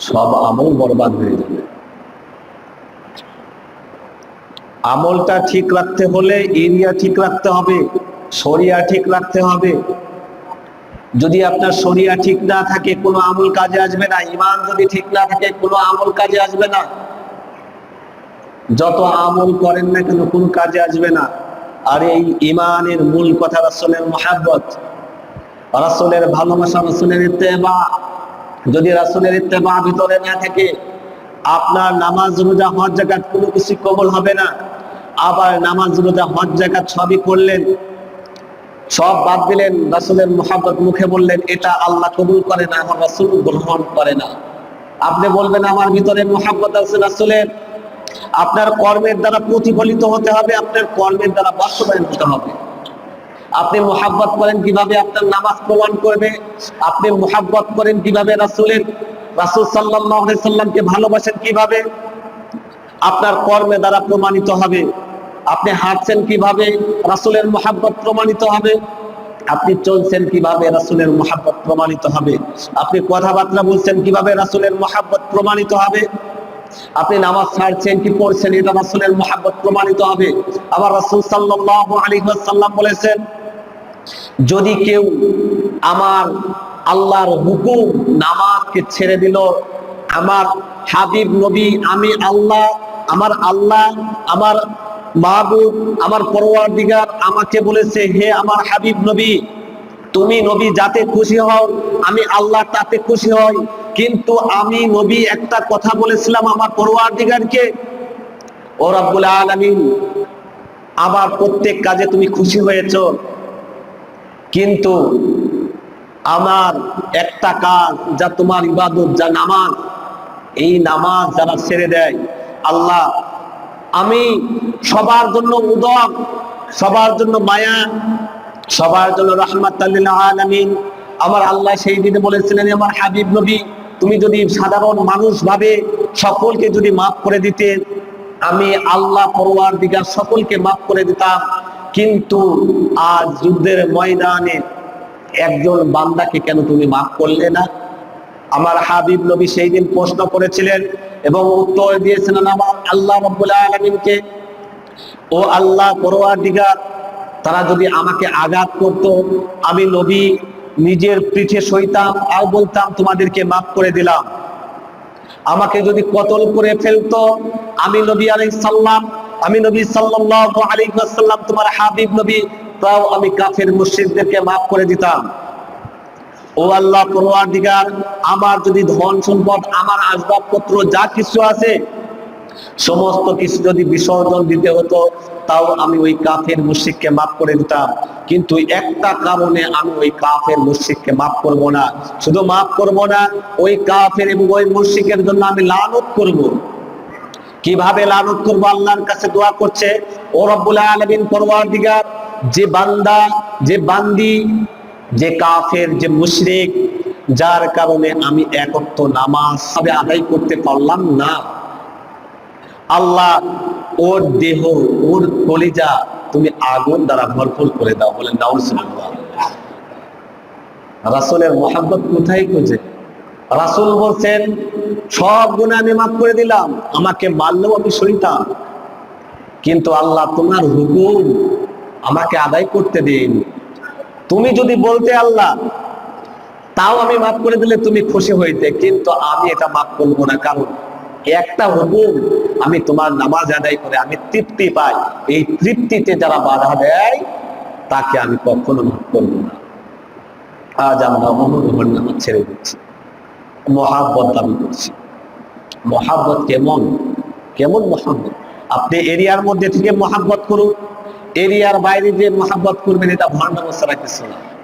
সব আমল বরবাদ হয়ে যাবে। আমলটা ঠিক রাখতে হলে এরিয়া ঠিক রাখতে হবে শরিয়া ঠিক রাখতে হবে। যদি আপনার শরিয়া ঠিক না থাকে, কোনো আমল কাজে আসবে না। ইমান যদি ঠিক না থাকে, কোনো আমল কাজে আসবে না। যত আমল করেন না কেন, কোন কাজে আসবে না। আর এই ইমানের মূল কথা রাসূলের মহাব্বত, রাসূলের ভালোবাসা, রাসূলের ইত্তেবা। যদি রাসূলের ইত্তেবা ভিতরে না থাকে, আপনার নামাজ রোজা হজ জাকাত কোনো কিছু কবল হবে না। আবার নামাজ রোজা হজ জাকাত সবই করলেন, সব বাদ দিলেন, রাসূলের মহাব্বত মুখে বললেন, এটা আল্লাহ কবুল করে না, আমার রাসূল গ্রহণ করে না। আপনি বলবেন, আমার ভিতরে মহাব্বত আছে রাসূলের। আপনার কর্মের দ্বারা প্রতিফলিত হতে হবে, আপনার কর্মের দ্বারা বাস্তবায়ন হতে হবে। আপনি মোহাব্বত করেন কীভাবে আপনার নামাজ প্রমাণ করবে? আপনি মোহাব্বত করেন কীভাবে রাসুলের? রাসূল আলাইহি সাল্লামকে ভালোবাসেন কীভাবে? আপনার কর্মে দ্বারা প্রমাণিত হবে। আপনি হাঁটছেন কীভাবে? রাসূলের মোহাব্বত প্রমাণিত হবে। আপনি চলছেন কীভাবে? রাসুলের মোহাব্বত প্রমাণিত হবে। আপনি কথাবার্তা বলছেন কীভাবে? রাসুলের মোহাব্বত প্রমাণিত হবে। আপনি নামাজ ছাড়ছেন কি পড়ছেন? এটা রাসুলের মোহাব্বত প্রমাণিত হবে। আবার রাসূল সাল্লাল্লাহু আলাইহি সাল্লাম বলেছেন যদি কেউ আমার আল্লাহর হুকুম নামাজকে ছেড়ে দিল, আমার হাবিব নবী, আমি আল্লাহ, আমার আল্লাহ, আমার মাহবুব, আমার পরোয়ার দিগার আমাকে বলেছে, হে আমার হাবিব নবী, তুমি নবী যাতে খুশি হও, আমি আল্লাহ তাতে খুশি হই। কিন্তু আমি নবী একটা কথা বলেছিলাম আমার পরওয়ারদিগারকে, ও রব্বুল আলামিন, আমার প্রত্যেক কাজে তুমি খুশি হয়েছো। কিন্তু আমার একটা কাজ যা তোমার ইবাদত, যা নামাজ, এই নামাজ যারা ছেড়ে দেয়, আল্লাহ, আমি সবার জন্য উদক সবার জন্য মায়া, সবার জন্য রহমাত আমার আল্লাহ সেই দিনে বলেছিলেন আমার হাবিব নবী, তুমি যদি সাধারণ মানুষ ভাবে সকলকে যদি মাফ করে দিতে, আমি আল্লাহ পরওয়ার দিগার সকলকে মাফ করে দিতাম। কিন্তু আজ যুদ্ধের ময়দানে একজন বান্দাকে কেন তুমি মাফ করলে না? আমার হাবিব নবী সেই দিন প্রশ্ন করেছিলেন এবং উত্তর দিয়েছিলেন আমার আল্লাহ আলমিনকে, ও আল্লাহ পরোয়ার দিগার তারা যদি আমাকে আঘাত করত, আমি নবী নিজের পিঠে সইতাম আর বলতাম, তোমাদেরকে মাফ করে দিলাম। আমাকে যদি কতল করে ফেলতো, আমি নবী আলাইহিস সাল্লাম আমি নবী সাল্লাল্লাহু আলাইহি ওয়াসাল্লাম, তোমার হাবিব নবী, তাও আমি কাফের মুশরিকদেরকে maaf করে দিতাম। ও আল্লাহ পরওয়ারদিগার, আমার যদি ধন সম্পদ, আমার আসবাবপত্র যা কিছু আছে, সমস্ত কিছু যদি বিসর্জন দিতে হতো, তাও আমি ওই কাফের মুশরিককে maaf করে দিতাম। কিন্তু একটা কারণে আমি ওই কাফের মুশরিককে maaf করব না। শুধু maaf করব না, ওই কাফের এবং ওই মুশরিকের জন্য আমি লানত করব। কীভাবে লানত করব? আল্লাহর কাছে দোয়া করছে, ও রব্বুল আলামিন, পরওয়ারদিগার, যে বান্দা, যে বান্দি, যে কাফের, যে মুশরিক, যার কারণে আমি একত্র নামাজ আদায় করতে পারলাম না। আল্লাহ, ওর দেহ, ওর কলিজা তুমি আগুন দ্বারা ভরপুর করে দাও। বলেন, নাউজুবিল্লাহ। রাসূলের মোহাব্বত কোথায় খুঁজে? রাসূল বলছেন, সব গুণে আমি মাফ করে দিলাম, আমাকে মারলেও আমি সইতাম কিন্তু আল্লাহ তোমার হুকুম আমাকে আদায় করতে দিন। তুমি যদি বলতে আল্লাহ, তাও আমি মাফ করে দিলে তুমি খুশি হইতে, কিন্তু আমি এটা মাফ করব না। কারণ একটা হুকুম আমি তোমার নামাজ আদায় করে আমি তৃপ্তি পাই। এই তৃপ্তিতে যারা বাধা দেয়, তাকে আমি কখনো মাফ করব না। আজ আমরা অনুরোধ নামাজ ছেড়ে দিচ্ছি। মহাব্বত দাবি করছি। মহাব্বত কেমন? কেমন মহাব্বত? আপনি এরিয়ার মধ্যে থেকে মহাব্বত করুন। এরিয়ার বাইরে যে মহাব্বত করবেন, এটা ভান্ডার অবস্থা কিছু না।